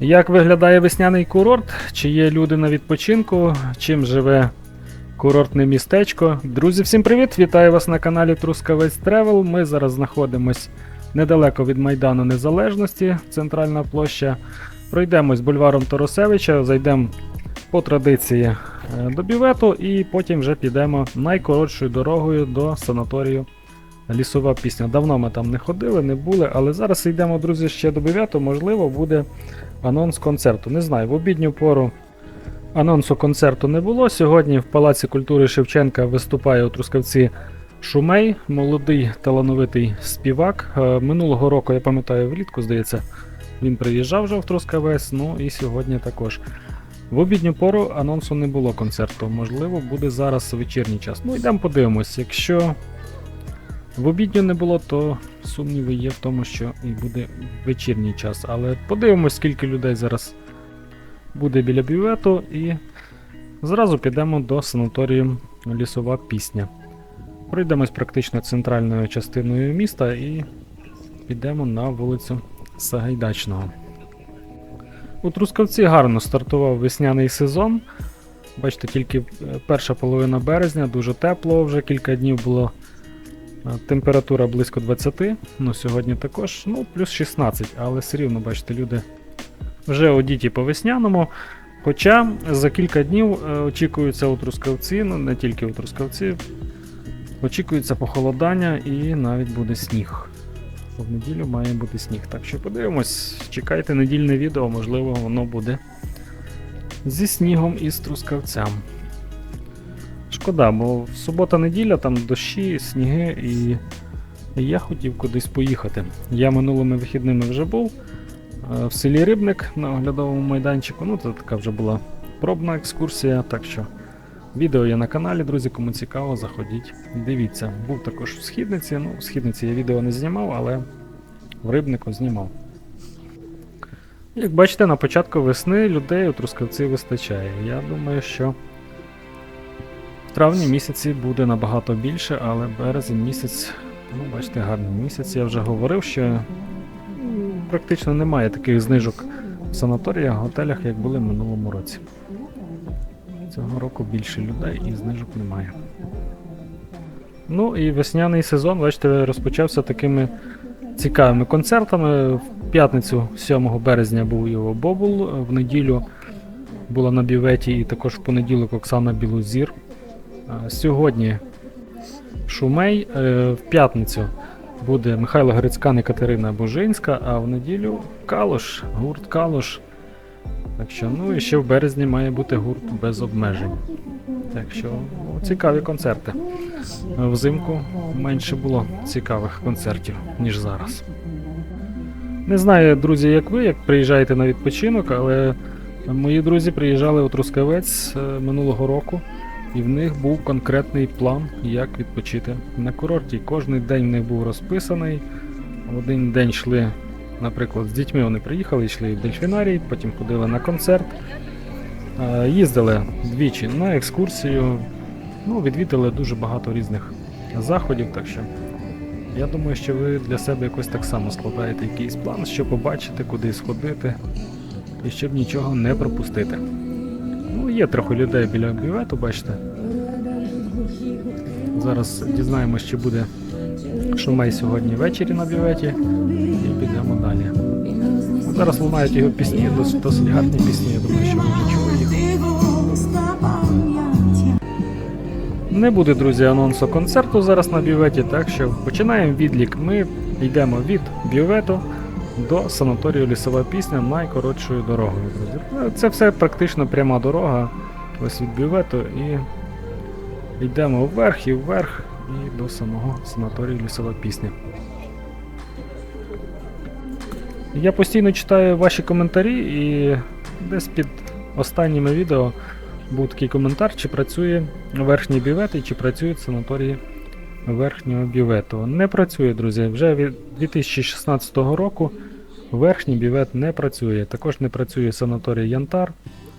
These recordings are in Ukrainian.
Як виглядає весняний курорт? Чи є люди на відпочинку? Чим живе курортне містечко? Друзі, всім привіт! Вітаю вас на каналі Трускавець Тревел. Ми зараз знаходимось недалеко від Майдану Незалежності, центральна площа. Пройдемось бульваром Торосевича, зайдемо по традиції е, до бювету і потім вже підемо найкоротшою дорогою до санаторію Лісова пісня. Давно ми там не ходили, не були, але зараз йдемо, друзі, ще до бювету, можливо, буде анонс концерту. Не знаю, в обідню пору анонсу концерту не було. Сьогодні в Палаці культури Шевченка виступає у Трускавці Шумей, молодий талановитий співак. Е, Минулого року, я пам'ятаю, влітку, здається, він приїжджав вже в Трускавець, ну і сьогодні також. В обідню пору анонсу не було концерту. Можливо, буде зараз вечірній час. Ну, йдемо подивимось. Якщо в обідню не було, то сумніви є в тому, що і буде вечірній час. Але подивимось, скільки людей зараз буде біля бювету, і зразу підемо до санаторію Лісова пісня. Пройдемось практично центральною частиною міста і підемо на вулицю Сагайдачного. У Трускавці гарно стартував весняний сезон. Бачите, тільки е, перша половина березня, дуже тепло, вже кілька днів було. Е, Температура близько 20, ну сьогодні також, ну, плюс 16, але все рівно, бачите, люди вже одіті по весняному. Хоча за кілька днів е, очікується у Трускавці, ну не тільки у Трускавці, очікується похолодання і навіть буде сніг. В неділю має бути сніг. Так що подивимось, чекайте недільне відео, можливо, воно буде зі снігом і з трускавцям. Шкода, бо субота-неділя там дощі, сніги, і я хотів кудись поїхати. Я минулими вихідними вже був е, в селі Рибник на оглядовому майданчику. Ну, це така вже була пробна екскурсія, так що відео є на каналі, друзі, кому цікаво, заходіть, дивіться. Був також в східниці. Ну, в східниці я відео не знімав, але в рибнику знімав. Як бачите, на початку весни людей у Трускавці вистачає. Я думаю, що травні місяці буде набагато більше, але березень місяць, ну, бачите, гарний місяць. Я вже говорив, що практично немає таких знижок в санаторіях, готелях, як були в минулому році. Цього року більше людей і знижок немає. Ну і весняний сезон, бачите, розпочався такими цікавими концертами. В п'ятницю, 7 березня, був його Бобул, в неділю була на бюветі і також в понеділок Оксана Білозір. А Сьогодні Шумей, е, в п'ятницю буде Михайло Грицькан і Катерина Божинська, а в неділю Калош, гурт Калош. Так що, ну і ще в березні має бути гурт без обмежень. Так що ну, цікаві концерти. Взимку менше було цікавих концертів, ніж зараз. Не знаю, друзі, як ви, як приїжджаєте на відпочинок, але мої друзі приїжджали у Трускавець е, минулого року, і в них був конкретний план, як відпочити на курорті. Кожний день в них був розписаний. Один день йшли, наприклад, з дітьми вони приїхали, йшли в дельфінарій, потім ходили на концерт. Е, Їздили двічі на екскурсію, ну, відвідали дуже багато різних заходів, так що я думаю, що ви для себе якось так само складаєте якийсь план, що побачити, куди сходити, і щоб нічого не пропустити. Ну, є трохи людей біля бювету, бачите. Зараз дізнаємося, чи буде шумей сьогодні ввечері на бюветі, і підемо далі. Зараз лунають його пісні, досить гарні пісні, я думаю, що ви вже чули їх. Не буде, друзі, анонсу концерту зараз на бюветі, так що починаємо відлік. Ми йдемо від бювету до санаторію Лісова пісня найкоротшою дорогою, друзі. Це все практично пряма дорога ось від бювету і йдемо вверх і вверх і до самого санаторію Лісова пісня. Я постійно читаю ваші коментарі і десь під останніми відео був такий коментар, чи працює верхній бювет і чи працюють санаторії верхнього бювету. Не працює, друзі. Вже від 2016 року верхній бювет не працює. Також не працює санаторій Янтар,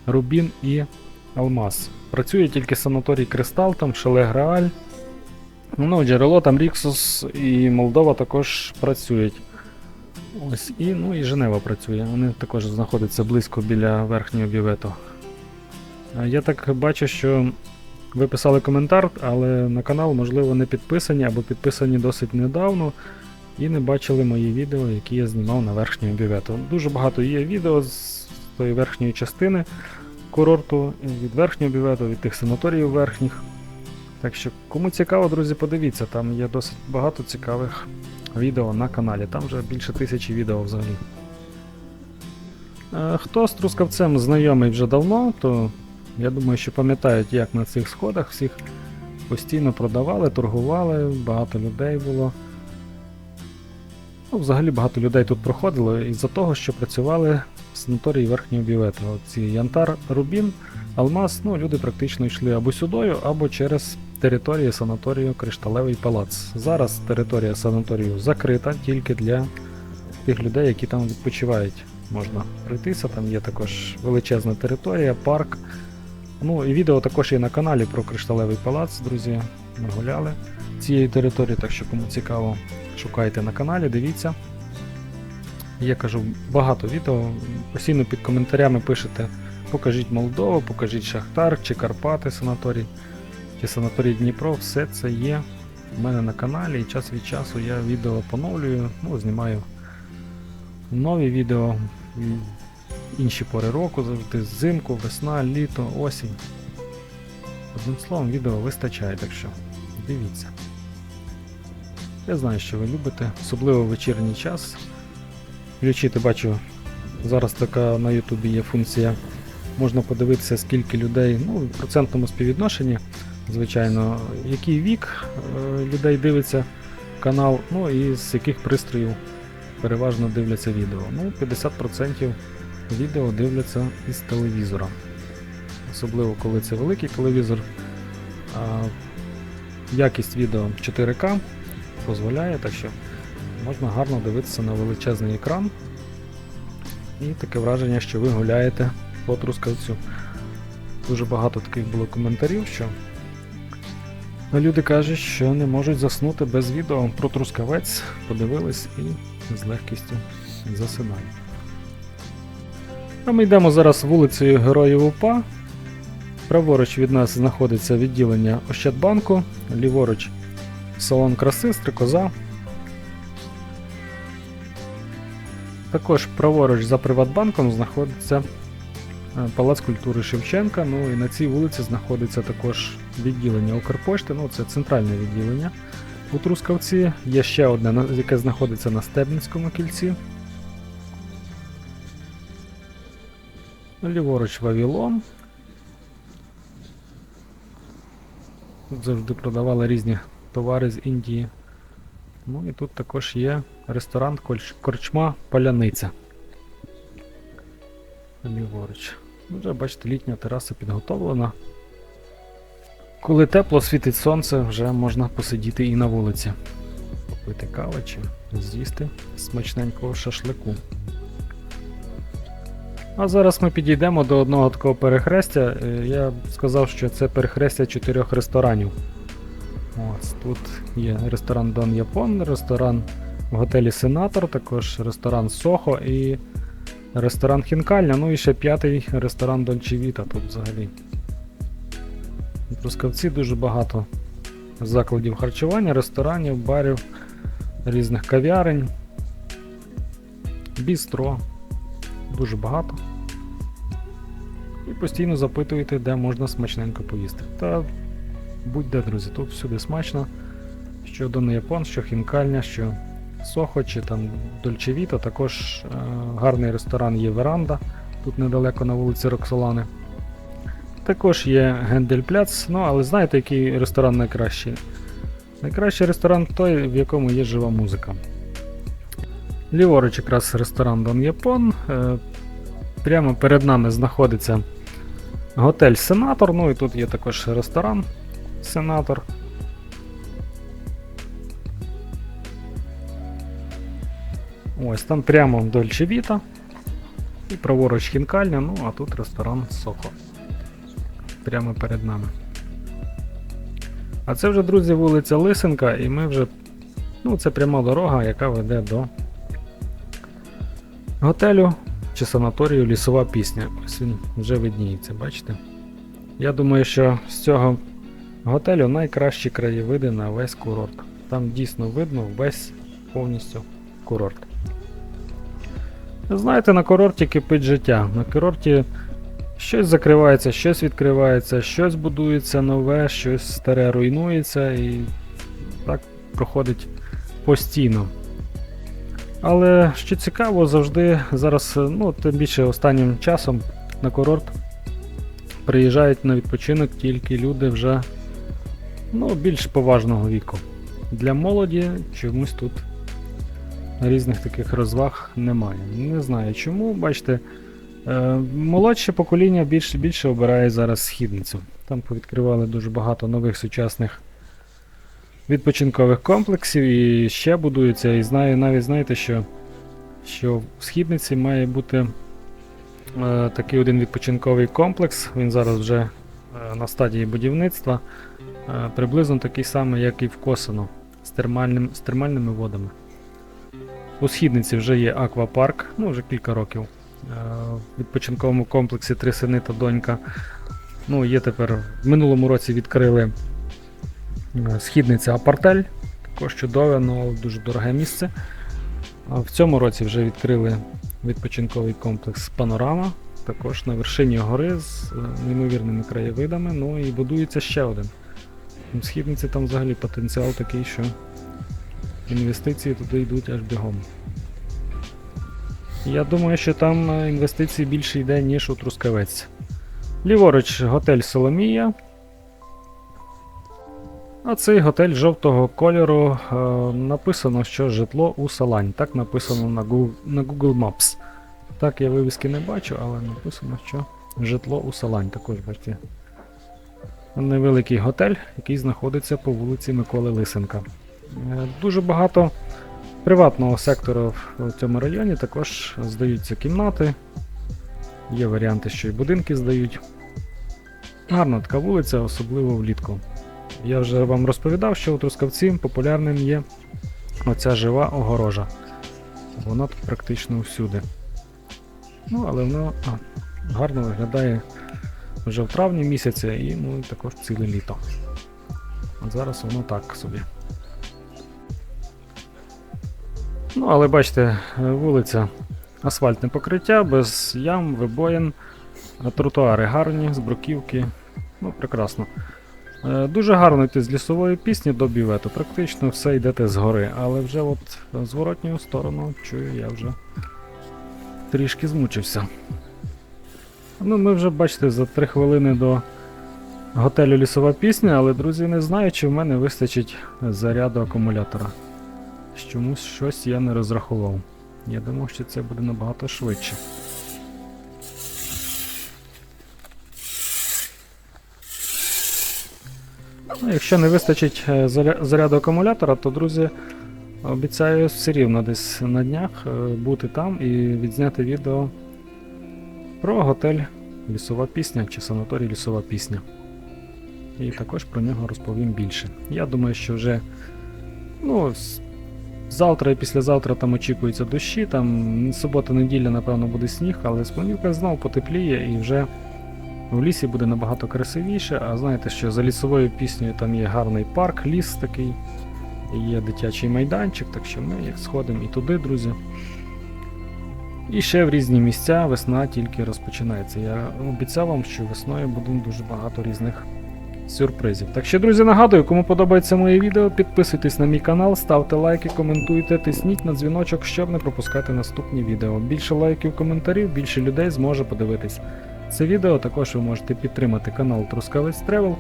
Рубін і Алмаз. Працює тільки санаторій Кристал, там Шеле Грааль. Ну, джерело там Ріксус і Молдова також працюють. Ось і, ну, і Женева працює. Вони також знаходяться близько біля верхнього бювету. А Я так бачу, що ви писали коментар, але на канал, можливо, не підписані або підписані досить недавно і не бачили мої відео, які я знімав на верхньому бювету. Дуже багато є відео з тої верхньої частини курорту, від верхнього бювету, від тих санаторіїв верхніх. Так що, кому цікаво, друзі, подивіться, там є досить багато цікавих відео на каналі. Там вже більше тисячі відео взагалі. Е, Хто з трускавцем знайомий вже давно, то я думаю, що пам'ятають, як на цих сходах всіх постійно продавали, торгували, багато людей було. Ну, взагалі багато людей тут проходило із-за того, що працювали в санаторії верхнього бювету. Ці Янтар, Рубін, Алмаз, ну, люди практично йшли або сюдою, або через територію санаторію Кришталевий палац. Зараз територія санаторію закрита тільки для тих людей, які там відпочивають. Можна пройтися, там є також величезна територія, парк. Ну і відео також є на каналі про Кришталевий палац, друзі. Ми гуляли цією територією, так що кому цікаво, шукайте на каналі, дивіться. Я кажу багато відео. Постійно під коментарями пишете, покажіть Молдову, покажіть Шахтар чи Карпати санаторій, чи санаторій Дніпро. Все це є в мене на каналі і час від часу я відео поновлюю, ну, знімаю нові відео, інші пори року, завжди взимку, весна, літо, осінь. Одним словом, відео вистачає, так що дивіться. Я знаю, що ви любите, особливо в вечірній час. Включити, бачу, зараз така на Ютубі є функція. Можна подивитися, скільки людей, ну, в процентному співвідношенні, звичайно, який вік е, людей дивиться канал, ну і з яких пристроїв переважно дивляться відео. Ну, 50% відео дивляться із телевізора. Особливо коли це великий телевізор. Якість відео 4К дозволяє, так що можна гарно дивитися на величезний екран. І таке враження, що ви гуляєте по трускавцю. Дуже багато таких було коментарів, що люди кажуть, що не можуть заснути без відео про трускавець, подивились і з легкістю засинають. А ми йдемо зараз вулицею Героїв УПА. Праворуч від нас знаходиться відділення Ощадбанку, ліворуч салон краси, стрикоза. Також праворуч за Приватбанком знаходиться е, Палац культури Шевченка. Ну і на цій вулиці знаходиться також відділення Укрпошти, ну це центральне відділення. У Трускавці є ще одне, яке знаходиться на Стебницькому кільці. Ліворуч Вавілон. Завжди продавали різні товари з Індії. Ну і тут також є ресторан Корчма Поляниця. Ліворуч. Вже бачите, літня тераса підготовлена. Коли тепло світить сонце, вже можна посидіти і на вулиці. Попити кави чи з'їсти смачненького шашлику. А зараз ми підійдемо до одного такого перехрестя. Е, Я сказав, що це перехрестя чотирьох ресторанів. Ось тут є ресторан Дон Япон, ресторан в готелі Сенатор, також ресторан Сохо і ресторан Хінкальня, ну і ще п'ятий ресторан Дольче Віта тут взагалі. У Трускавці дуже багато закладів харчування, ресторанів, барів, різних кав'ярень, бістро. Дуже багато. Постійно запитуєте, де можна смачненько поїсти. Та будь-де, друзі, тут всюди смачно. Що Дон Япон, що Хінкальня, що Сохо, чи там Дольчевіта, також е, гарний ресторан є Веранда, тут недалеко на вулиці Роксолани. Також є Гендель-Пляц, ну але знаєте, який ресторан найкращий? Найкращий ресторан той, в якому є жива музика. Ліворуч якраз ресторан Дон Япон. Е, Прямо перед нами знаходиться готель Сенатор. Ну і тут є також ресторан Сенатор. Ось там прямо Дольче Віта. І праворуч хінкальня, ну а тут ресторан Сохо. Прямо перед нами. А це вже, друзі, вулиця Лисенка, і ми вже. Ну, це пряма дорога, яка веде до готелю чи санаторію лісова пісня. Ось він вже видніється, бачите? Я думаю, що з цього готелю найкращі краєвиди на весь курорт. Там дійсно видно весь повністю курорт. Знаєте, на курорті кипить життя. На курорті щось закривається, щось відкривається, щось будується нове, щось старе руйнується і так проходить постійно. Але що цікаво, завжди зараз, ну, тим більше останнім часом на курорт приїжджають на відпочинок тільки люди вже ну, більш поважного віку. Для молоді чомусь тут різних таких розваг немає. Не знаю чому, бачите, е, молодше покоління більше більше обирає зараз східницю. Там повідкривали дуже багато нових сучасних відпочинкових комплексів і ще будуються. І знаю, навіть знаєте, що, що в східниці має бути е, такий один відпочинковий комплекс. Він зараз вже е, на стадії будівництва. Е, приблизно такий самий, як і в Косино, з, термальним, з термальними водами. У східниці вже є аквапарк, ну вже кілька років. Е, В відпочинковому комплексі Три сини та донька. Ну, є тепер в минулому році відкрили східниця Апартель, також чудове, але дуже дороге місце. В цьому році вже відкрили відпочинковий комплекс Панорама, також на вершині гори з е, неймовірними краєвидами. Ну і будується ще один. В східниці там взагалі потенціал такий, що інвестиції туди йдуть аж бігом. Я думаю, що там е, інвестицій більше йде, ніж у Трускавець. Ліворуч готель Соломія. А цей готель жовтого кольору е, написано, що житло у Салань. Так написано на Google, на Google Maps. Так, я вивіски не бачу, але написано, що житло у Салань. Також бачите. Невеликий готель, який знаходиться по вулиці Миколи Лисенка. Е, Дуже багато приватного сектору в цьому районі також здаються кімнати. Є варіанти, що і будинки здають. Гарна така вулиця, особливо влітку. Я вже вам розповідав, що у Трускавці популярним є оця жива огорожа. Вона тут практично всюди. Ну, але вона гарно виглядає вже в травні місяці і ну, також ціле літо. От зараз воно так собі. Ну, але бачите, вулиця асфальтне покриття, без ям, вибоїн, тротуари гарні, з бруківки. Ну, прекрасно. Е, Дуже гарно йти з лісової пісні до бівету. Практично все йдете згори, але вже от зворотню сторону чую, я вже трішки змучився. Ну, ми вже бачите за 3 хвилини до готелю лісова пісня, але, друзі, не знаю, чи в мене вистачить заряду акумулятора. Чомусь щось я не розрахував. Я думав, що це буде набагато швидше. Якщо не вистачить е, заряду акумулятора, то, друзі, обіцяю все рівно десь на днях е, бути там і відзняти відео про готель Лісова пісня чи санаторій Лісова пісня. І також про нього розповім більше. Я думаю, що вже ну, завтра і післязавтра там очікуються дощі, там субота-неділя, напевно, буде сніг, але з понеділка знову потепліє і вже в лісі буде набагато красивіше. А знаєте, що за лісовою піснею там є гарний парк, ліс такий, є дитячий майданчик, так що ми як сходимо і туди, друзі. І ще в різні місця весна тільки розпочинається. Я обіцяв вам, що весною буде дуже багато різних сюрпризів. Так що, друзі, нагадую, кому подобається моє відео, підписуйтесь на мій канал, ставте лайки, коментуйте, тисніть на дзвіночок, щоб не пропускати наступні відео. Більше лайків, коментарів, більше людей зможе подивитись. Це відео також ви можете підтримати канал Трускавець Тревел.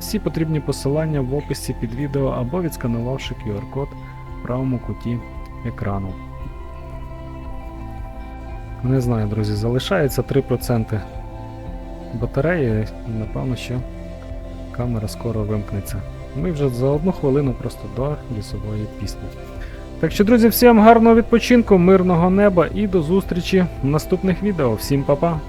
Всі потрібні посилання в описі під відео або відсканувавши QR-код в правому куті екрану. Не знаю, друзі, залишається 3% батареї, напевно, що камера скоро вимкнеться. Ми вже за одну хвилину просто до лісової пісні. Так що, друзі, всім гарного відпочинку, мирного неба і до зустрічі в наступних відео. Всім па-па!